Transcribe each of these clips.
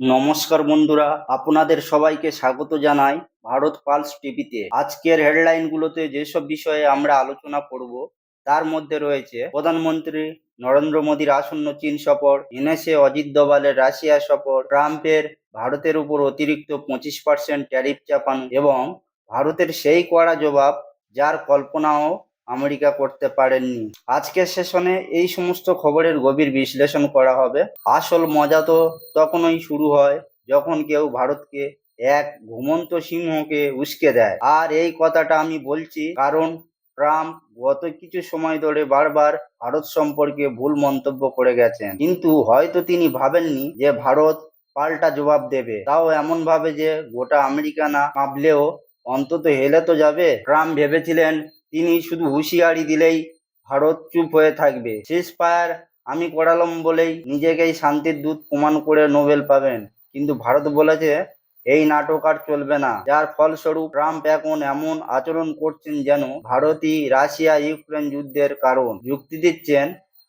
নমস্কার বন্ধুরা, আপনাদের সবাইকে স্বাগত জানাই ভারত পালস টিভিতে। আজকের হেডলাইনগুলোতে যেসব বিষয়ে আমরা আলোচনা করব, তার মধ্যে রয়েছে প্রধানমন্ত্রী নরেন্দ্র মোদীর আসন্ন চীন সফর, এনএসএ অজিত দোভালের রাশিয়া সফর, ট্রাম্পের ভারতের উপর অতিরিক্ত পঁচিশ পার্সেন্ট ট্যারিফ চাপানো এবং ভারতের সেই কড়া জবাব যার কল্পনাও আমেরিকা করতে পারেননি। আজকের সেশনে এই সমস্ত খবরের গভীর বিশ্লেষণ করা হবে। আসল মজা তো তখনই শুরু হয় যখন কেউ ভারতকে এক ঘুমন্ত সিংহকে উস্কে দেয়। আর এই কথাটা আমি বলছি কারণ ট্রাম্প গত কিছু সময় ধরে বারবার ভারত সম্পর্কে ভুল মন্তব্য করে গেছেন। কিন্তু হয়তো তিনি ভাবেননি যে ভারত পাল্টা জবাব দেবে। তাও এমন ভাবে যে গোটা আমেরিকা না কাঁপলেও অন্তত হেলে তো যাবে। ট্রাম্প ভেবেছিলেন তিনি শুধু হুঁশিয়ারি দিলেই ভারত চুপ হয়ে থাকবে। শেষ ফায়ার আমি করালাম বলেই নিজেকেই শান্তির দূত প্রমাণ করে নোবেল পাবেন। কিন্তু ভারত বলেছে, এই নাটক আর চলবে না। যার ফলস্বরূপ ট্রাম্প এখন এমন আচরণ করছেন যেন ভারতই রাশিয়া ইউক্রেন যুদ্ধের কারণ। যুক্তি দিচ্ছেন,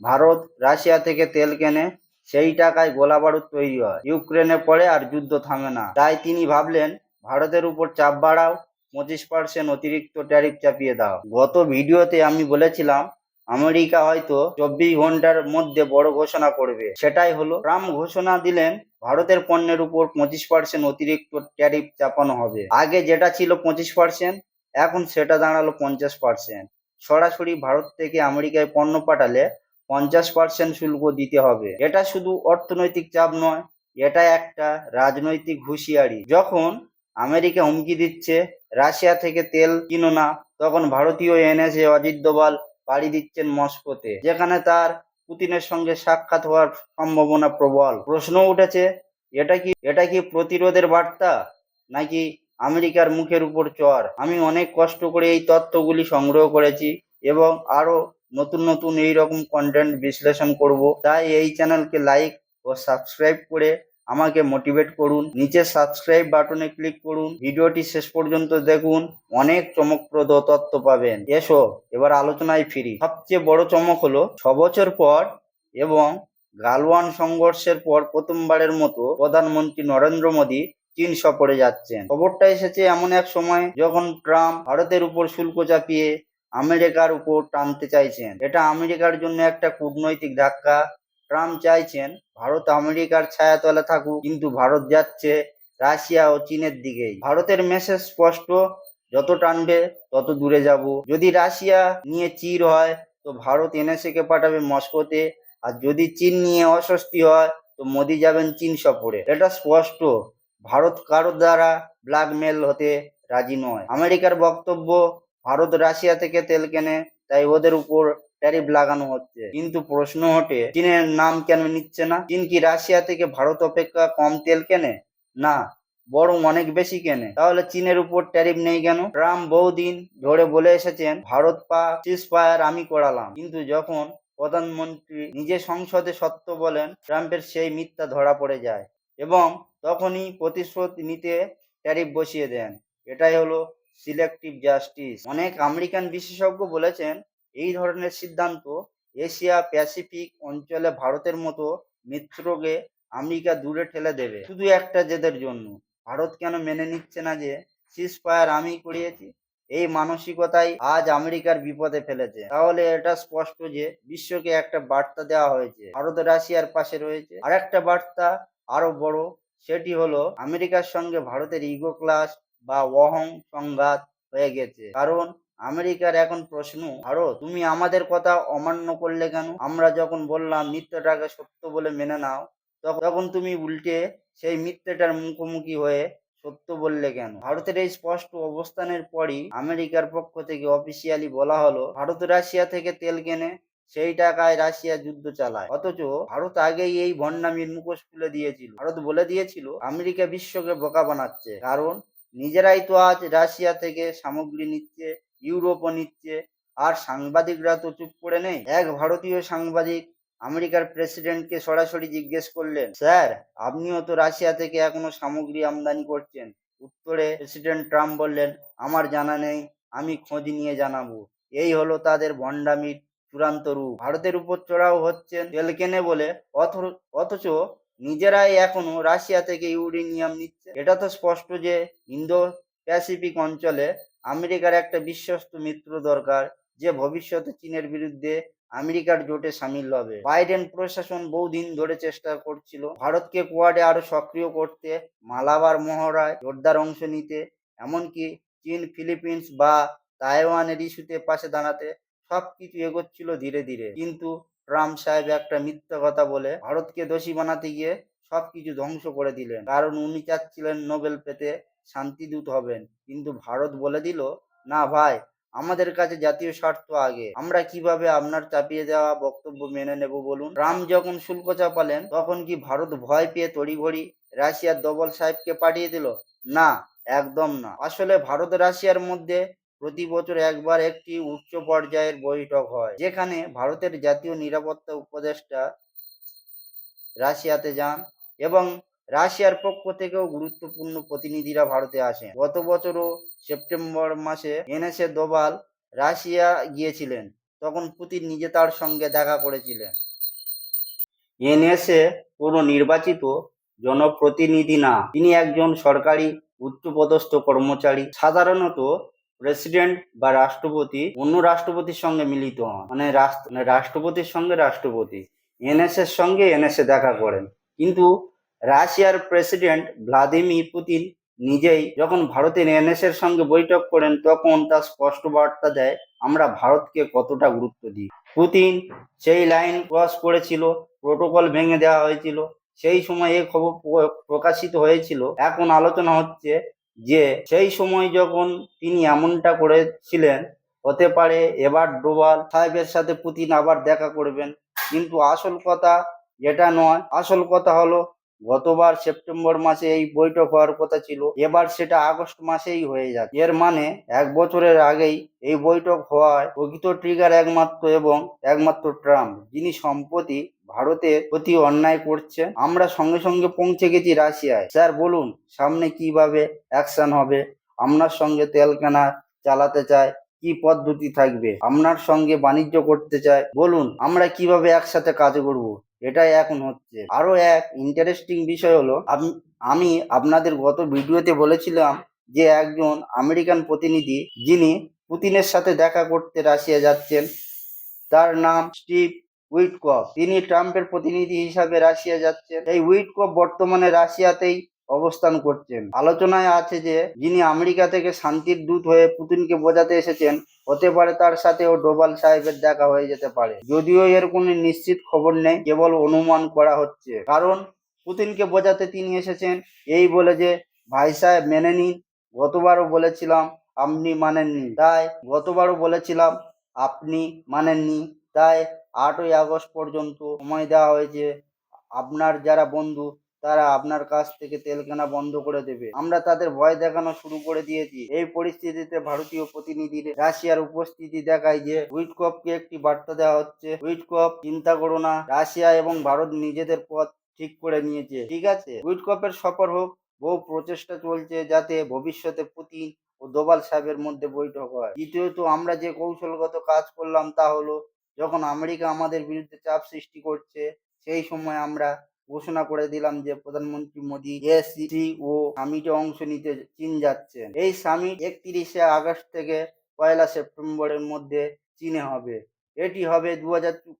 ভারত রাশিয়া থেকে তেল কেনে, সেই টাকায় গোলা বারুদ তৈরি হয়। ইউক্রেনে পড়ে আর যুদ্ধ থামে না। তাই তিনি ভাবলেন, ভারতের উপর চাপ বাড়াও পঁচিশ পার্সেন্ট অতিরিক্ত ট্যারিফ চাপিয়ে দাও। গত ভিডিওতে আমি বলেছিলাম, আমেরিকা হয়তো চব্বিশ ঘণ্টার মধ্যে বড় ঘোষণা করবে। সেটাই হলো, ট্রাম্প ঘোষণা দিলেন ভারতের পণ্যের উপর পঁচিশ পার্সেন্ট অতিরিক্ত ট্যারিফ চাপানো হবে। আগে যেটা ছিল পঁচিশ পার্সেন্ট এখন সেটা দাঁড়াল পঞ্চাশ পার্সেন্ট সরাসরি ভারত থেকে আমেরিকায় পণ্য পাঠালে পঞ্চাশ পার্সেন্ট শুল্ক দিতে হবে। এটা শুধু অর্থনৈতিক চাপ নয়, এটা একটা রাজনৈতিক হুঁশিয়ারি। যখন আমেরিকা হুমকি দিচ্ছে, রাশিয়া থেকে তেল কিনো না, তখন ভারতীয় এনএসএ অজিত দোভাল পাড়ি দিচ্ছেন মস্কোতে, যেখানে তার পুতিনের সঙ্গে সাক্ষাৎ হওয়ার সম্ভাবনা প্রবল। প্রশ্ন উঠেছে, এটা কি এটা কি প্রতিরোধের বার্তা? নাকি আমেরিকার মুখের উপর চর? আমি অনেক কষ্ট করে এই তথ্যগুলি সংগ্রহ করেছি এবং আরও নতুন নতুন এই রকম কন্টেন্ট বিশ্লেষণ করব। তাই এই চ্যানেলকে লাইক ও সাবস্ক্রাইব করে আমাকে মোটিভেট করুন। নিচে সাবস্ক্রাইব বাটনে ক্লিক করুন। ভিডিওটি শেষ পর্যন্ত দেখুন। অনেক চমকপ্রদ তথ্য পাবেন। এসো, এবার আলোচনায় ফিরি। সবচেয়ে বড় চমক হলো ছ বছর পর এবং গালওয়ান সংঘর্ষের পর প্রথমবারের মতো প্রধানমন্ত্রী নরেন্দ্র মোদী চীন সফরে যাচ্ছেন। খবরটা এসেছে এমন এক সময় যখন ট্রাম্প ভারতের উপর শুল্ক চাপিয়ে আমেরিকার উপর টানতে চাইছেন। এটা আমেরিকার জন্য একটা কূটনৈতিক ধাক্কা। ট্রাম্প চাইছেন, ভারত আমেরিকার ছায়াতলে থাকুক, কিন্তু ভারত যাচ্ছে রাশিয়া ও চীনের দিকেই ভারতের মেসেজ স্পষ্ট, যত টানবে, তত দূরে যাব। যদি রাশিয়া নিয়ে চির হয়, তো ভারত এনএসএ কে পাঠাবে মস্কোতে, আর যদি চীন নিয়ে অস্বস্তি হয়, তো মোদি যাবেন চীন সফরে। এটা স্পষ্ট, ভারত কারোর দ্বারা ব্ল্যাকমেল হতে রাজি নয়। আমেরিকার বক্তব্য, ভারত রাশিয়া থেকে তেল কেনে, তাই ওদের উপর ট্যারিফ লাগানো হচ্ছে। কিন্তু প্রশ্ন ওঠে, চীনের নাম কেন নিচ্ছে না? চীন কি রাশিয়া থেকে ভারত অপেক্ষা কম তেল কেনে? না, বরং অনেক বেশি কেনে। তাহলে চীনের উপর ট্যারিফ নেই কেন? ট্রাম্প বহুদিন ধরে বলে এসেছেন, ভারত পা ফায়ার আমি করালাম। কিন্তু যখন প্রধানমন্ত্রী নিজে সংসদে সত্য বলেন, ট্রাম্পের সেই মিথ্যা ধরা পড়ে যায় এবং তখনই প্রতিশোধ নিতে ট্যারিফ বসিয়ে দেন। এটাই হলো সিলেক্টিভ জাস্টিস অনেক আমেরিকান বিশেষজ্ঞ বলেছেন এই ধরনের সিদ্ধান্ত এশিয়া প্যাসিফিক অঞ্চলে ভারতের মতো মিত্রকে আমেরিকা দূরে ঠেলে দেবে। শুধু একটা জেদের জন্য। ভারত কেন মেনে নিচ্ছে না যে সিজ ফায়ার আমি করিয়েছি? এই মানসিকতাই আজ আমেরিকার বিপদে ফেলেছে। তাহলে এটা স্পষ্ট যে বিশ্বকে একটা বার্তা দেওয়া হয়েছে। ভারত রাশিয়ার পাশে রয়েছে। আর একটা বার্তা আরও বড়, সেটি হলো আমেরিকার সঙ্গে ভারতের ইগো ক্লাস বা অহং সংঘাত হয়ে গেছে। কারণ আমেরিকার এখন প্রশ্ন, ভারত, তুমি আমাদের কথা অমান্য করলে কেন? আমরা যখন বললাম মিথ্যাটাকে সত্য বলে মেনে নাও তখন তুমি উল্টে সেই মিথ্যাটার মুখোমুখি হয়ে সত্য বললে কেন? ভারতের এই স্পষ্ট অবস্থানের পরই আমেরিকার পক্ষ থেকে অফিসিয়ালি বলা হলো, ভারত রাশিয়া থেকে তেল কেনে, সেই টাকায় রাশিয়া যুদ্ধ চালায়। অথচ ভারত আগেই এই ভণ্ডামির মুখোশ খুলে দিয়েছিল। ভারত বলে দিয়েছিল, আমেরিকা বিশ্বকে বোকা বানাচ্ছে। কারণ, নিজেরাই তো আজ রাশিয়া থেকে সামগ্রী নিচ্ছে ইউরোপও নিচ্ছে। আর সাংবাদিকরা তো চুপ করে নেই। এক ভারতীয় সাংবাদিক আমেরিকার প্রেসিডেন্টকে সরাসরি জিজ্ঞেস করলেন, স্যার, আপনিও তো রাশিয়া থেকে এখনও সামগ্রী আমদানি করছেন। উত্তরে প্রেসিডেন্ট ট্রাম্প বললেন, আমার জানা নেই, আমি খোঁজ নিয়ে জানাব। এই হলো তাদের ভণ্ডামির চূড়ান্ত রূপ। ভারতের উপর চড়াও হচ্ছেন তেল কেনে বলে, অথ- অথচ নিজেরাই এখনও রাশিয়া থেকে ইউরেনিয়াম নিচ্ছে। এটা তো স্পষ্ট যে ইন্দো প্যাসিফিক অঞ্চলে আমেরিকার একটা বিশ্বস্ত মিত্র দরকার, যে ভবিষ্যতে চীনের বিরুদ্ধে আমেরিকার জোটে সামিল হবে। বাইডেন প্রশাসন বহুদিন ধরে চেষ্টা করছিল ভারতকে কোয়াডে আরও সক্রিয় করতে, মালাবার মহড়ায় জোরদার অংশ নিতে, এমনকি চীন, ফিলিপিন্স বা তাইওয়ানের ইস্যুতে পাশে দাঁড়াতে সবকিছু এগোচ্ছিল ধীরে ধীরে। কিন্তু ট্রাম্প সাহেব একটা মিথ্যা কথা বলে ভারতকে দোষী বানাতে গিয়ে সবকিছু ধ্বংস করে দিলেন। কারণ উনি চাচ্ছিলেন নোবেল পেতে শান্তিদূত হবেন। কিন্তু ভারত বলে দিল, না ভাই, আমাদের কাছে জাতীয় স্বার্থ আগে। আমরা কীভাবে আপনার চাপিয়ে দেওয়া বক্তব্য মেনে নেব বলুন? রাম যখন শুল্ক চাপালেন, তখন কি ভারত ভয় পেয়ে তড়িঘড়ি রাশিয়ার ডবল সাহেবকে পাঠিয়ে দিল? না, একদম না। আসলে ভারত রাশিয়ার মধ্যে প্রতি বছর একবার একটি উচ্চ পর্যায়ের বৈঠক হয়, যেখানে ভারতের জাতীয় নিরাপত্তা উপদেষ্টা রাশিয়াতে যান এবং রাশিয়ার পক্ষ থেকেও গুরুত্বপূর্ণ প্রতিনিধিরা ভারতে আসে গত বছরও সেপ্টেম্বর মাসে এনএসএ দোবাল রাশিয়া গিয়েছিলেন। তখন পুতিন নিজে তার সঙ্গে দেখা করেছিলেন। এনএসএ কোনো নির্বাচিত জনপ্রতিনিধি না। তিনি একজন সরকারি উচ্চপদস্থ কর্মচারী। সাধারণত প্রেসিডেন্ট বা রাষ্ট্রপতি অন্য রাষ্ট্রপতির সঙ্গে মিলিত হন। মানে মানে রাষ্ট্রপতির সঙ্গে রাষ্ট্রপতি। এনএসএর সঙ্গে এনএসএ দেখা করেন। কিন্তু রাশিয়ার প্রেসিডেন্ট ভ্লাদিমির পুতিন নিজেই যখন ভারতের এনএসএর সঙ্গে বৈঠক করেন, তখন তা স্পষ্ট বার্তা দেয়, আমরা ভারতকে কতটা গুরুত্ব দিই। পুতিন সেই লাইন ক্রস করেছিল, প্রোটোকল ভেঙে দেওয়া হয়েছিল, সেই সময় এই খবর প্র- প্রকাশিত হয়েছিল। এখন আলোচনা হচ্ছে যে, সেই সময় যখন তিনি এমনটা করেছিলেন, হতে পারে এবার ডোভাল সাহেবের সাথে পুতিন আবার দেখা করবেন। কিন্তু আসল কথা যেটা নয়, আসল কথা হলো গতবার সেপ্টেম্বর মাসে এই বৈঠক হওয়ার কথা ছিল, এবার সেটা আগস্ট মাসেই হয়ে যাচ্ছে। এর মানে এক বছরের আগেই এই বৈঠক হওয়ায় প্রকৃত ট্রিগার একমাত্র এবং একমাত্র ট্রাম্প যিনি সম্প্রতি ভারতের প্রতি অন্যায় করছে আমরা সঙ্গে সঙ্গে পৌঁছে গেছি রাশিয়ায়। স্যার, বলুন, সামনে কীভাবে অ্যাকশন হবে? আপনার সঙ্গে তেল কেনা চালাতে চায়, কি পদ্ধতি থাকবে? আপনার সঙ্গে বাণিজ্য করতে চায়, বলুন, আমরা কীভাবে একসাথে কাজ করব? এটাই এখন হচ্ছে। আরও এক ইন্টারেস্টিং বিষয় হলো আম- আপনাদের গত ভিডিওতে বলেছিলাম যে একজন আমেরিকান প্রতিনিধি যিনি পুতিনের সাথে দেখা করতে রাশিয়া যাচ্ছেন, তার নাম স্টিভ উইটকফ। তিনি ট্রাম্পের প্রতিনিধি হিসাবে রাশিয়া যাচ্ছেন। এই উইটকফ বর্তমানে রাশিয়াতেই অবস্থান করছেন। আলোচনায় আছে যে, যিনি আমেরিকা থেকে শান্তির দূত হয়ে পুতিনকে বোঝাতে এসেছেন হতে পারে তার সাথেও ডোবাল সাহেবের দেখা হয়ে যেতে পারে। যদিও এর কোনো নিশ্চিত খবর নেই, কেবল অনুমান করা হচ্ছে। কারণ পুতিনকে বোঝাতে তিনি এসেছেন, এই বলে যে, ভাই সাহেব, মেনে নিন। গতবারও বলেছিলাম, আপনি মানেননি। তাই গতবারও বলেছিলাম, আপনি মানেননি। তাই আটই আগস্ট পর্যন্ত সময় দেওয়া হয়েছে। আপনার যারা বন্ধু তারা আপনার কাছ থেকে তেল কেনা বন্ধ করে দেবে। আমরা তাদের ভয় দেখানো শুরু করে দিয়েছি। এই পরিস্থিতিতে ভারতীয় প্রতিনিধির রাশিয়ার উপস্থিতি দেখায় যে উইটকপকে একটি বার্তা দেওয়া হচ্ছে উইটকপ চিন্তা করো না, রাশিয়া এবং ভারত নিজেদের পথ ঠিক করে নিয়েছে। ঠিক আছে? উইটকপের সফর হোক, বহু প্রচেষ্টা চলছে যাতে ভবিষ্যতে পুতিন ও দোবাল সাহেবের মধ্যে বৈঠক হয়। দ্বিতীয়ত, আমরা যে কৌশলগত কাজ করলাম তা হলো, যখন আমেরিকা আমাদের বিরুদ্ধে চাপ সৃষ্টি করছে, সেই সময় আমরা ঘোষণা করে দিলাম যে প্রধানমন্ত্রী মোদী এসি ও সামিটে অংশ নিতে চীন যাচ্ছেন এই সামিট একত্রিশে আগস্ট থেকে পয়লা সেপ্টেম্বরের মধ্যে চীনে হবে। এটি হবে দু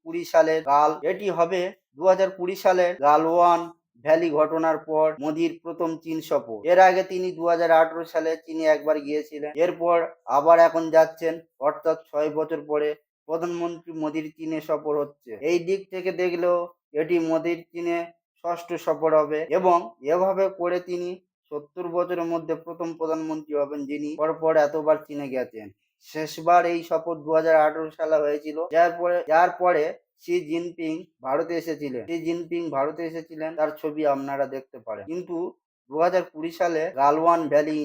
কুড়ি সালের কাল এটি হবে দু কুড়ি সালের গালওয়ান ভ্যালি ঘটনার পর মোদির প্রথম চীন সফর। এর আগে তিনি দু হাজার আঠারো সালে চীনে একবার গিয়েছিলেন। এরপর আবার এখন যাচ্ছেন। অর্থাৎ ছয় বছর পরে প্রধানমন্ত্রী মোদির চীনে সফর হচ্ছে। এই দিক থেকে দেখলেও এটি মোদির চীনে ষষ্ঠ সফর হবে এবং এভাবে করে তিনি সত্তর বছরের মধ্যে প্রথম প্রধানমন্ত্রী হবেন যিনি পরপর এতবার চীনে গেছেন। শেষবার এই সফর দু হাজার সালে হয়েছিল। যার পরে যার পরে শি জিনপিং ভারতে এসেছিলেন। শি জিনপিং ভারতে এসেছিলেন, তার ছবি আপনারা দেখতে পারেন। কিন্তু দু কুড়ি সালে গালওয়ান ভ্যালি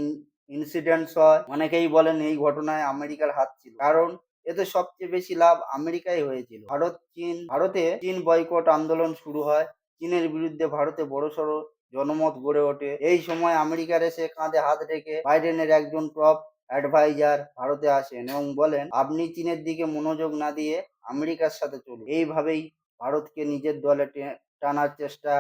ইনসিডেন্টস হয়। অনেকেই বলেন এই ঘটনায় আমেরিকার হাত ছিল। কারণ এতে সবচেয়ে বেশি লাভ আমেরিকায় হয়েছিল। ভারত, চীন, ভারতে চীন বয়কট আন্দোলন শুরু হয়। চীনের বিরুদ্ধে ভারতে বড়সড় জনমত গড়ে ওঠে। এই সময় আমেরিকার এসে কাঁধে হাত রেখে বাইডেনের একজন টপ অ্যাডভাইজার ভারতে আসেন এবং বলেন, আপনি চীনের দিকে মনোযোগ না দিয়ে আমেরিকার সাথে চলুন। এইভাবেই ভারতকে নিজের দলে টানার চেষ্টা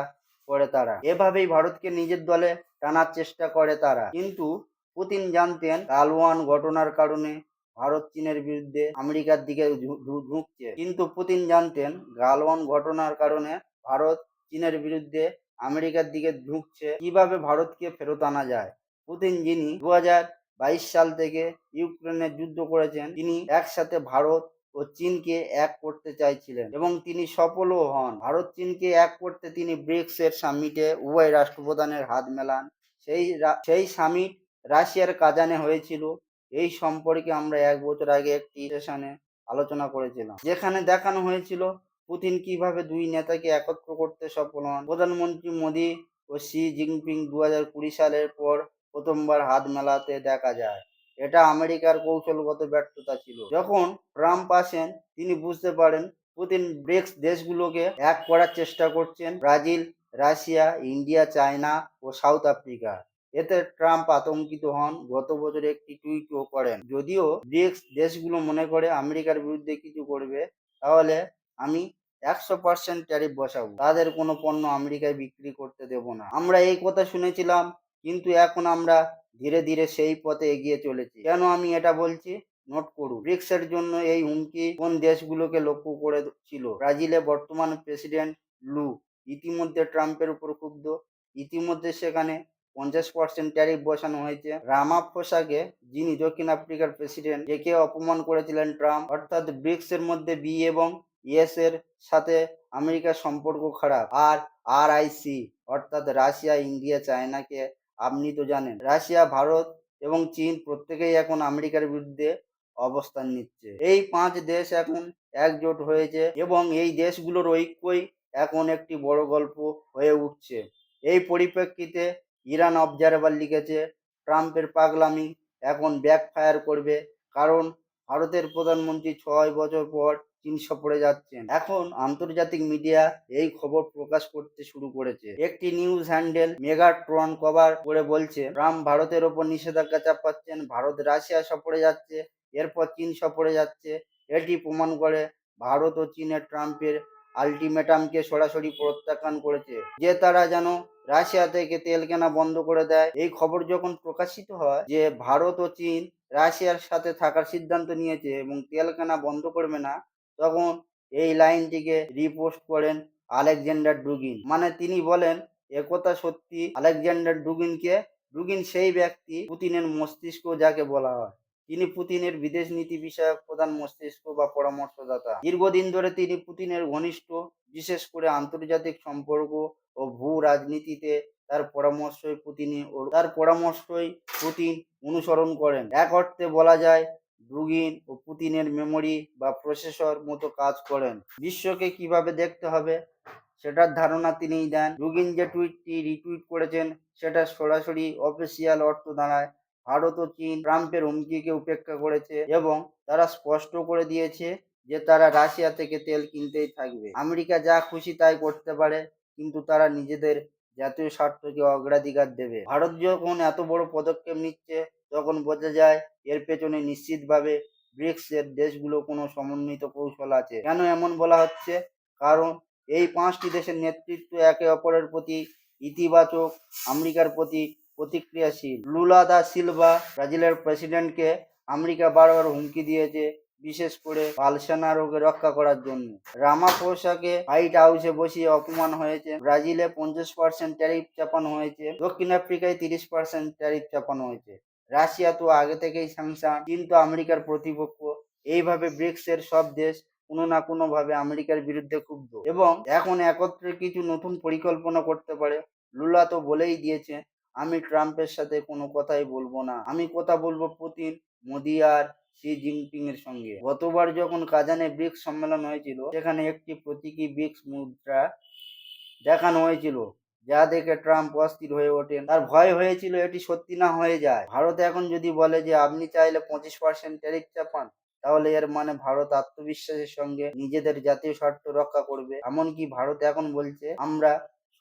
করে তারা। এভাবেই ভারতকে নিজের দলে টানার চেষ্টা করে তারা। কিন্তু পুতিন জানতেন গালওয়ান ঘটনার কারণে ভারত চীনের বিরুদ্ধে আমেরিকার দিকে ঝু- কিন্তু পুতিন জানতেন গালওয়ান ঘটনার কারণে ভারত চীনের বিরুদ্ধে আমেরিকার দিকে ঝুঁকছে, কীভাবে ভারতকে ফেরত আনা যায়? পুতিন যিনি দু বাইশ সাল থেকে ইউক্রেনে যুদ্ধ করেছেন, তিনি একসাথে ভারত ও চীনকে এক করতে চাইছিলেন এবং তিনি সফলও হন। ভারত চীনকে এক করতে তিনি ব্রিক্স এর সামিটে উভয় রাষ্ট্রপ্রধানের হাত মেলান। সেই সেই সামিট রাশিয়ার কাজানে হয়েছিল। এই সম্পর্কে আমরা এক বছর আগে একটি সেশনে আলোচনা করেছিলাম, যেখানে দেখানো হয়েছিল পুতিন কীভাবে দুই নেতাকে একত্র করতে সফল হন? প্রধানমন্ত্রী মোদি ও শি জিনপিং দু সালের পর প্রথমবার হাত মেলাতে দেখা যায়। এটা আমেরিকার কৌশলগত ব্যর্থতা ছিল। যখন ট্রাম্প আসেন, তিনি বুঝতে পারেন পুতিন ব্রিক্স দেশগুলোকে এক করার চেষ্টা করছেন ব্রাজিল, রাশিয়া, ইন্ডিয়া, চায়না ও সাউথ আফ্রিকা। এতে ট্রাম্প আতঙ্কিত হন, গত বছর একটি টুইটও করেন। যদিও ব্রিক্স দেশগুলো মনে করে আমেরিকার বিরুদ্ধে কিছু করবে, তাহলে আমি একশো পার্সেন্ট ট্যারিফ বসাবো। তাদের কোনো পণ্য আমেরিকায় বিক্রি করতে দেব না। আমরা এই কথা শুনেছিলাম, কিন্তু এখন আমরা ধীরে ধীরে সেই পথে এগিয়ে চলেছি। কেন আমি এটা বলছি? নোট করুন। ব্রিক্সের জন্য এই হুমকি কোন দেশগুলোকে লক্ষ্য করে ছিল ব্রাজিলে বর্তমান প্রেসিডেন্ট লু, ইতিমধ্যে ট্রাম্পের উপর ক্ষুব্ধ। ইতিমধ্যে সেখানে পঞ্চাশ পার্সেন্ট ট্যারিফ বসানো হয়েছে। রামাফোসাকে, যিনি দক্ষিণ আফ্রিকার প্রেসিডেন্ট একে অপমান করেছিলেন ট্রাম্প। অর্থাৎ ব্রিক্স এর মধ্যে বি এবং ইএস এর সাথে আমেরিকার সম্পর্ক খারাপ। আর আর আইসি অর্থাৎ রাশিয়া, ইন্ডিয়া, চায়নাকে আপনি তো জানেন, রাশিয়া, ভারত এবং চীন প্রত্যেকেই এখন আমেরিকার বিরুদ্ধে অবস্থান নিচ্ছে। এই পাঁচ দেশ এখন একজোট হয়েছে এবং এই দেশগুলোর ঐক্যই এখন একটি বড় গল্প হয়ে উঠছে। এই পরিপ্রেক্ষিতে ইরান অবজারভার লিখেছে, ট্রাম্পের পাগলামি এখন ব্যাকফায়ার করবে কারণ ভারতের প্রধানমন্ত্রী ছয় বছর পর চীন সফরে যাচ্ছেন। এখন আন্তর্জাতিক মিডিয়া এই খবর প্রকাশ করতে শুরু করেছে। একটি নিউজ হ্যান্ডেল মেগাট্রন কভার করে বলছে, ট্রাম্প ভারতের ওপর নিষেধাজ্ঞা চাপাচ্ছেন, ভারত রাশিয়া সফরে যাচ্ছে, এরপর চীন সফরে যাচ্ছে। এটি প্রমাণ করে ভারত ও চীনের ট্রাম্পের আলটিমেটামকে সরাসরি প্রত্যাখ্যান করেছে। যে তারা যেন রাশিয়া থেকে তেল কেনা বন্ধ করে দেয়, এই খবর যখন প্রকাশিত হয় যে ভারত ও চীন রাশিয়ার সাথে থাকার সিদ্ধান্ত নিয়েছে এবং তেল কেনা বন্ধ করবে না তখন এই লাইনটিকে রিপোস্ট করেন আলেকজান্ডার ডুগিন। মানে তিনি বলেন একথা সত্যি, আলেকজান্ডার ডুগিনকে, ডুগিন সেই ব্যক্তি, পুতিনের মস্তিষ্ক যাকে বলা হয়। তিনি পুতিনের বিদেশ নীতি বিষয়ক প্রধান মস্তিষ্ক বা পরামর্শদাতা। দীর্ঘদিন ধরে তিনি পুতিনের ঘনিষ্ঠ, বিশেষ করে আন্তর্জাতিক সম্পর্ক ও ভূ রাজনীতিতে তার পরামর্শই পুতিনি তার পরামর্শই পুতিন অনুসরণ করেন। এক অর্থে বলা যায় ডুগিন ও পুতিনের মেমোরি বা প্রসেসর মতো কাজ করেন। বিশ্বকে কীভাবে দেখতে হবে সেটার ধারণা তিনিই দেন। ডুগিন যে টুইটটি রিটুইট করেছেন, সেটা সরাসরি অফিসিয়াল অর্থ দাঁড়ায়। ভারত ও চীন ট্রাম্পের হুমকিকে উপেক্ষা করেছে এবং তারা স্পষ্ট করে দিয়েছে যে তারা রাশিয়া থেকে তেল কিনতেই থাকবে। আমেরিকা যা খুশি তাই করতে পারে, কিন্তু তারা নিজেদের জাতীয় স্বার্থকে অগ্রাধিকার দেবে। ভারত যখন এত বড় পদক্ষেপ নিচ্ছে তখন বোঝা যায় এর পেছনে নিশ্চিতভাবে ব্রিক্স এর দেশগুলো কোনো সমন্বিত কৌশল আছে। কেন এমন বলা হচ্ছে? কারণ এই পাঁচটি দেশের নেতৃত্ব একে অপরের প্রতি ইতিবাচক, আমেরিকার প্রতি প্রতিক্রিয়াশীল। লুলা দা সিলভা, ব্রাজিলের প্রেসিডেন্টকে আমেরিকা বারবার হুমকি দিয়েছে, বিশেষ করে বালসেনারোকে রক্ষা করার জন্য। রামাফোসাকে হোয়াইট হাউসে বসিয়ে অপমান হয়েছে, ব্রাজিলে পঞ্চাশ পার্সেন্ট ট্যারিফ চাপানো হয়েছে, দক্ষিণ আফ্রিকায় তিরিশ পার্সেন্ট ট্যারিফ চাপানো হয়েছে। রাশিয়া তো আগে থেকেই স্যাংশন কিন্তু আমেরিকার প্রতিপক্ষ। এইভাবে ব্রিক্স এর সব দেশ কোনো না কোনো ভাবে আমেরিকার বিরুদ্ধে ক্ষুব্ধ এবং এখন একত্রে কিছু নতুন পরিকল্পনা করতে পারে। লুলা তো বলেই দিয়েছে, আমি ট্রাম্পের সাথে কোনো কথাই বলব না। আমি কথা বলব পুতিন, মোদি আর শি জিনপিং এর সঙ্গে। গতবার যখন কাজানে ব্রিক্স সম্মেলন হয়েছিল, সেখানে একটি প্রতীকী ব্রিক্স মুদ্রা দেখানো হয়েছিল। যা দেখে ট্রাম্প অস্থির হয়ে ওঠেন। তার ভয় হয়েছিল এটি সত্যি না হয়ে যায়। ভারত এখন যদি বলে যে, আপনি চাইলে পঁচিশ পার্সেন্ট ট্যারিফ চাপান, তাহলে এর মানে ভারত আত্মবিশ্বাসের সঙ্গে নিজেদের জাতীয় স্বার্থ রক্ষা করবে। এমনকি ভারত এখন বলছে, আমরা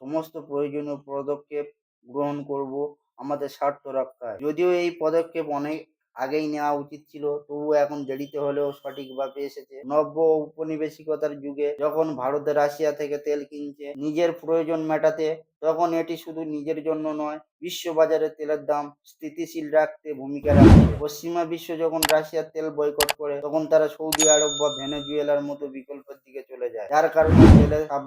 সমস্ত প্রয়োজনীয় পদক্ষেপ গ্রহণ করব আমাদের স্বার্থ রক্ষায়। যদিও এই পদক্ষেপ অনেক আগেই নেওয়া উচিত ছিল। তবুও এখন দেরিতে হলেও সঠিকভাবে এসেছে। নব্য উপনিবেশিকতার যুগে যখন ভারতে রাশিয়া থেকে তেল কিনছে, নিজের প্রয়োজন মেটাতে, তখন এটি শুধু নিজের জন্য নয়, বিশ্ববাজারে তেলের দাম স্থিতিশীল রাখতে ভূমিকা রাখে। পশ্চিমা বিশ্ব যখন রাশিয়ার তেল বয়কট করে, তখন তারা সৌদি আরব বা ভেনেজুয়েলার মতো বিকল্পের দিকে চলে যায়। যার কারণে তেলের